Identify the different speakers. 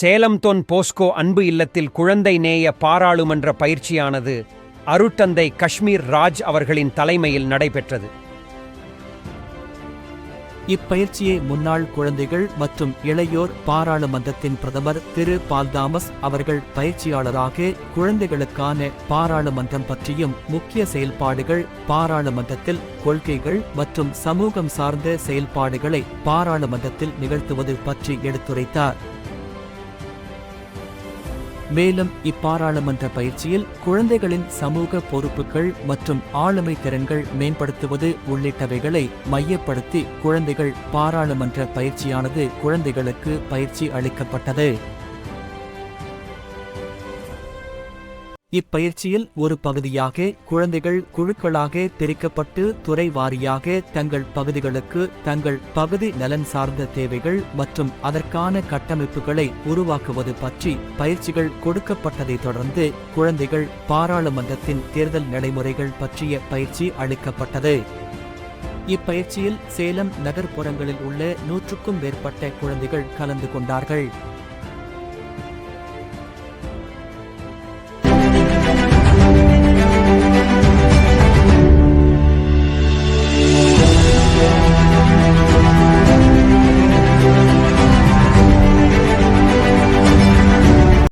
Speaker 1: சேலம் தொன் Bosco அன்பு இல்லத்தில் குழந்தை நேய பாராளுமன்ற பயிற்சியானது அருட்டந்தை காஷ்மீர் ராஜ் அவர்களின் தலைமையில் நடைபெற்றது.
Speaker 2: இப்பயிற்சியை முன்னாள் குழந்தைகள் மற்றும் இளையோர் பாராளுமன்றத்தின் பிரதமர் திரு பால் தாமஸ் அவர்கள் பயிற்சியாளராக குழந்தைகளுக்கான பாராளுமன்றம் பற்றியும் முக்கிய செயல்பாடுகள் பாராளுமன்றத்தில் கொள்கைகள் மற்றும் சமூகம் சார்ந்த செயல்பாடுகளை பாராளுமன்றத்தில் நிகழ்த்துவது பற்றி எடுத்துரைத்தார். மேலும் இப்பாராளுமன்ற பயிற்சியில் குழந்தைகளின் சமூக பொறுப்புகள் மற்றும் ஆளுமை திறன்கள் மேம்படுத்துவது உள்ளிட்டவைகளை மையப்படுத்தி குழந்தைகள் பாராளுமன்ற பயிற்சியானது குழந்தைகளுக்கு பயிற்சி அளிக்கப்பட்டது. இப்பயிற்சியில் ஒரு பகுதியாக குழந்தைகள் குழுக்களாக பிரிக்கப்பட்டு துறை வாரியாக தங்கள் பகுதிகளுக்கு தங்கள் பகுதி நலன் சார்ந்த தேவைகள் மற்றும் அதற்கான கட்டமைப்புகளை உருவாக்குவது பற்றி பயிற்சிகள் கொடுக்கப்பட்டதைத் தொடர்ந்து குழந்தைகள் பாராளுமன்றத்தின் தேர்தல் நடைமுறைகள் பற்றிய பயிற்சி அளிக்கப்பட்டது. இப்பயிற்சியில் சேலம் நகர்ப்புறங்களில் உள்ள நூற்றுக்கும் மேற்பட்ட குழந்தைகள் கலந்து கொண்டார்கள்.